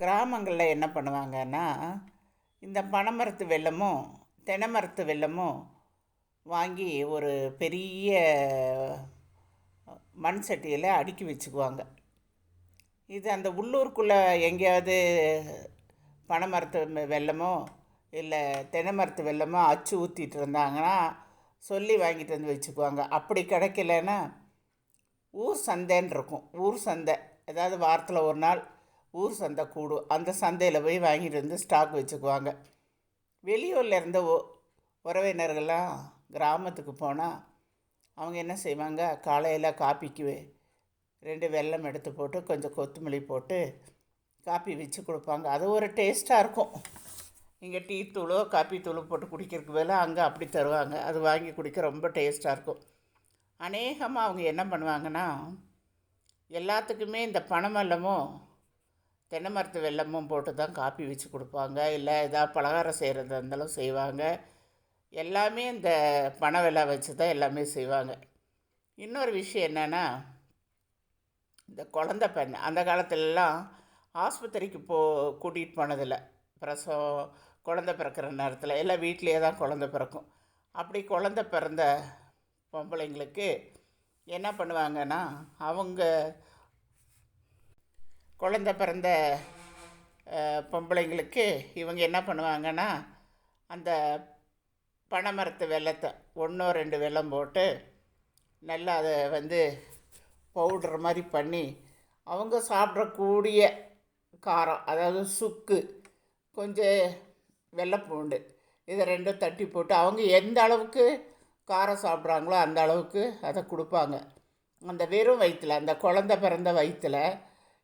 கிராமங்களில் என்ன பண்ணுவாங்கன்னா இந்த பனைமரத்து வெல்லமும் தென்னை மரத்து வெல்லமும் வாங்கி ஒரு பெரிய மண் சட்டியில் அடுக்கி வச்சுக்குவாங்க. இது அந்த உள்ளூருக்குள்ளே எங்கேயாவது பனை மரத்து வெல்லமோ இல்லை தென்னை மரத்து வெல்லமோ அச்சு ஊற்றிட்டு இருந்தாங்கன்னா சொல்லி வாங்கிட்டு வந்து வச்சுக்குவாங்க. அப்படி கிடைக்கலன்னா ஊர் சந்தைன்னு இருக்கும். ஊர் சந்தை. ஏதாவது வாரத்தில் ஒரு நாள் ஊர் சந்தை கூடும். அந்த சந்தையில் போய் வாங்கிட்டு வந்து ஸ்டாக் வச்சுக்குவாங்க. வெளியூரில் இருந்த உறவினர்கள்லாம் கிராமத்துக்கு போனால் அவங்க என்ன செய்வாங்க? காலையில் காப்பிக்கு ரெண்டு வெல்லம் எடுத்து போட்டு கொஞ்சம் கொத்தமல்லி போட்டு காப்பி வச்சு கொடுப்பாங்க. அது ஒரு டேஸ்ட்டாக இருக்கும். இங்கே டீ தூளோ காப்பி தூளோ போட்டு குடிக்கிறதுக்கு பதிலாக அங்கே அப்படி தருவாங்க. அது வாங்கி குடிக்க ரொம்ப டேஸ்ட்டாக இருக்கும். அநேகமாக அவங்க என்ன பண்ணுவாங்கன்னா எல்லாத்துக்குமே இந்த பனைமெல்லமும் தென்னை மரத்து வெல்லமும் போட்டு தான் காப்பி வச்சு கொடுப்பாங்க. இல்லை ஏதாவது பலகாரம் செய்கிறதா இருந்தாலும் செய்வாங்க. எல்லாமே இந்த பனை வெல்லை வச்சு தான் எல்லாமே செய்வாங்க. இன்னொரு விஷயம் என்னென்னா இந்த குழந்த பெண் அந்த காலத்துலலாம் ஆஸ்பத்திரிக்கு போ கூட்டிகிட்டு போனதில்லை. பிரசவம் குழந்த பிறக்கிற நேரத்தில். எல்லாம் வீட்டிலேயே தான் குழந்த பிறக்கும். அப்படி குழந்த பிறந்த பொம்பளைங்களுக்கு என்ன பண்ணுவாங்கன்னா அவங்க குழந்த பிறந்த பொம்பளைங்களுக்கு இவங்க என்ன பண்ணுவாங்கன்னா அந்த பனைமரத்து வெல்லத்தை ஒன்றோ ரெண்டு வெல்லம் போட்டு நல்லா அதை வந்து பவுடர் மாதிரி பண்ணி அவங்க சாப்பிடக்கூடிய காரம் அதாவது சுக்கு கொஞ்சம் வெள்ளைப்பூண்டு இதை ரெண்டும் தட்டி போட்டு அவங்க எந்த அளவுக்கு காரம் சாப்பிட்றாங்களோ அந்த அளவுக்கு அதை கொடுப்பாங்க. அந்த வெறும் வயிற்றில் அந்த குழந்த பிறந்த வயிற்றில்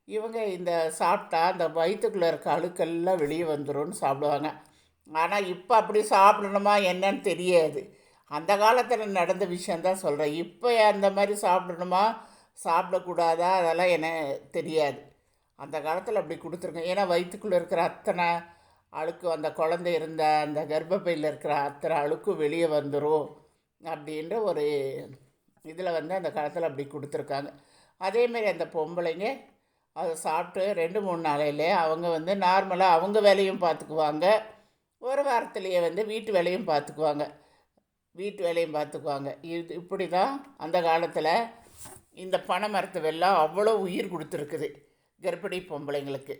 இவங்க இந்த சாப்பிட்டா அந்த வயிற்றுக்குள்ளே இருக்க அழுக்கெல்லாம் வெளியே வந்துரும்னு சாப்பிடுவாங்க. ஆனால் இப்போ அப்படி சாப்பிடணுமா என்னன்னு தெரியாது. அந்த காலத்தில் நடந்த விஷயந்தான் சொல்கிறேன் இப்போ அந்த மாதிரி சாப்பிடணுமா சாப்பிடக்கூடாதா அதெல்லாம் என்ன தெரியாது. அந்த காலத்தில் அப்படி கொடுத்துருங்க ஏன்னா வயிற்றுக்குள்ளே இருக்கிற அத்தனை அழுக்கு அந்த குழந்தை இருந்த அந்த கர்ப்பப்பையில் இருக்கிற அத்தனை அழுக்கு வெளியே வந்துடும் அப்படின்ற ஒரு இதில் வந்து அந்த காலத்தில் அப்படி கொடுத்துருக்காங்க. அதேமாரி அந்த பொம்பளைங்க அதை சாப்பிட்டு ரெண்டு மூணு நாளையிலே அவங்க வந்து நார்மலாக அவங்க வேலையும் பார்த்துக்குவாங்க. ஒரு வாரத்துலேயே வந்து வீட்டு வேலையும் பார்த்துக்குவாங்க. வீட்டு வேலையும் பார்த்துக்குவாங்க. இது இப்படி தான் அந்த காலத்தில் இந்த பனை மரத்து வெள்ளம் அவ்வளோ உயிர் கொடுத்துருக்குது கர்ப்பிணி பொம்பளைங்களுக்கு.